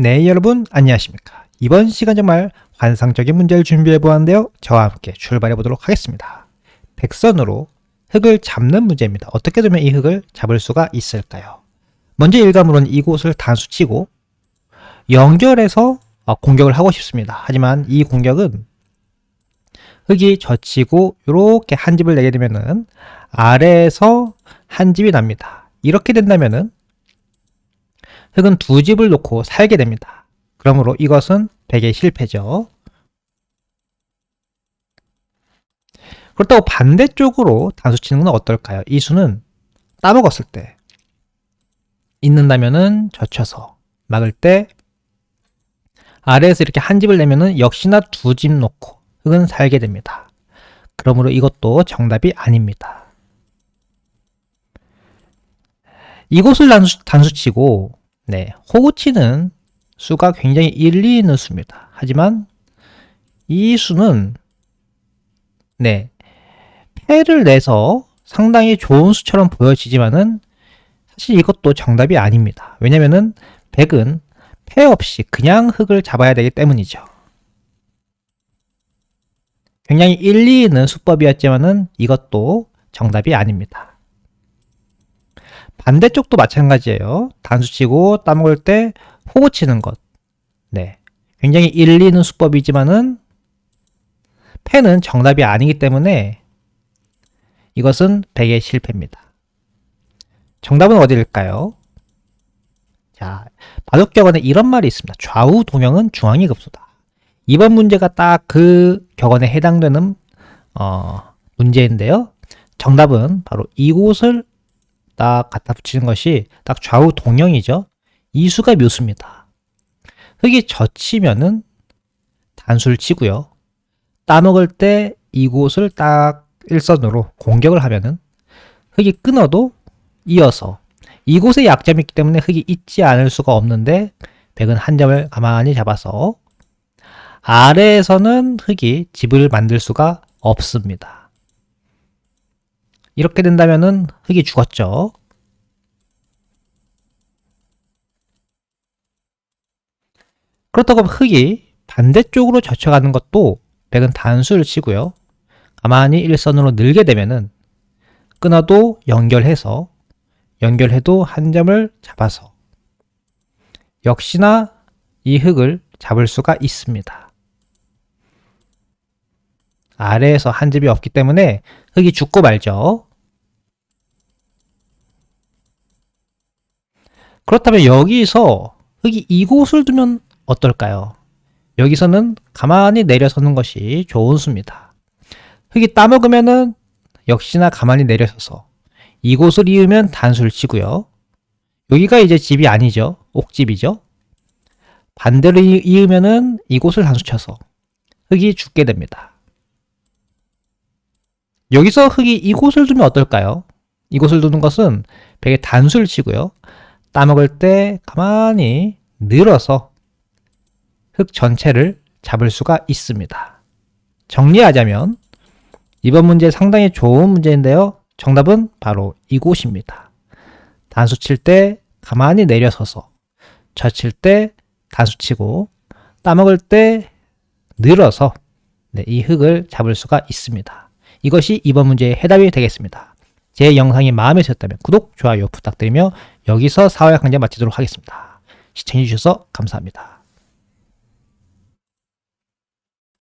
네, 여러분 안녕하십니까? 이번 시간 정말 환상적인 문제를 준비해 보았는데요. 저와 함께 출발해 보도록 하겠습니다. 백선으로 흙을 잡는 문제입니다. 어떻게 되면 이 흙을 잡을 수가 있을까요? 먼저 일감으로는 이곳을 단수치고 연결해서 어, 공격을 하고 싶습니다. 하지만 이 공격은 흙이 젖히고 이렇게 한 집을 내게 되면은 아래에서 한 집이 납니다. 이렇게 된다면은 흙은 두 집을 놓고 살게 됩니다. 그러므로 이것은 백의 실패죠. 그렇다고 반대쪽으로 단수 치는 건 어떨까요? 이 수는 따먹었을 때 있는다면은 젖혀서 막을 때 아래에서 이렇게 한 집을 내면은 역시나 두 집 놓고 흙은 살게 됩니다. 그러므로 이것도 정답이 아닙니다. 이곳을 단수, 단수치고 네, 호구치는 수가 굉장히 일리 있는 수입니다. 하지만 이 수는 네, 패를 내서 상당히 좋은 수처럼 보여지지만은 사실 이것도 정답이 아닙니다. 왜냐면은 100은 패 없이 그냥 흙을 잡아야 되기 때문이죠. 굉장히 일리 있는 수법이었지만은 이것도 정답이 아닙니다. 반대쪽도 마찬가지예요. 단수 치고 따먹을 때 호구 치는 것. 네. 굉장히 일리 있는 수법이지만은 패는 정답이 아니기 때문에 이것은 100의 실패입니다. 정답은 어디일까요? 자, 바둑격언에 이런 말이 있습니다. 좌우 동형은 중앙이 급소다. 이번 문제가 딱 그 격언에 해당되는 어, 문제인데요. 정답은 바로 이곳을 딱 갖다 붙이는 것이 딱 좌우 동형이죠. 이 수가 묘수입니다. 흙이 젖히면은 단수를 치고요. 따먹을 때 이곳을 딱 일선으로 공격을 하면은 흙이 끊어도 이어서 이곳에 약점이 있기 때문에 흙이 있지 않을 수가 없는데 백은 한 점을 가만히 잡아서 아래에서는 흙이 집을 만들 수가 없습니다. 이렇게 된다면은 흙이 죽었죠. 그렇다고 흙이 반대쪽으로 젖혀가는 것도 백은 단수를 치고요. 가만히 일선으로 늘게 되면은 끊어도 연결해서 연결해도 한 점을 잡아서 역시나 이 흙을 잡을 수가 있습니다. 아래에서 한 집이 없기 때문에 흙이 죽고 말죠. 그렇다면 여기서 흙이 이곳을 두면 어떨까요? 여기서는 가만히 내려서는 것이 좋은 수입니다. 흙이 따먹으면은 역시나 가만히 내려서서 이곳을 이으면 단수를 치고요. 여기가 이제 집이 아니죠. 옥집이죠. 반대로 이으면은 이곳을 단수 쳐서 흙이 죽게 됩니다. 여기서 흙이 이곳을 두면 어떨까요? 이곳을 두는 것은 벽에 단수를 치고요. 따먹을 때 가만히 늘어서 흙 전체를 잡을 수가 있습니다. 정리하자면 이번 문제 상당히 좋은 문제인데요. 정답은 바로 이곳입니다. 단수 칠 때 가만히 내려서서 젖힐 때 단수 치고 따먹을 때 늘어서 네, 이 흙을 잡을 수가 있습니다. 이것이 이번 문제의 해답이 되겠습니다. 제 영상이 마음에 드셨다면 구독, 좋아요 부탁드리며 여기서 4월 강좌 마치도록 하겠습니다. 시청해주셔서 감사합니다.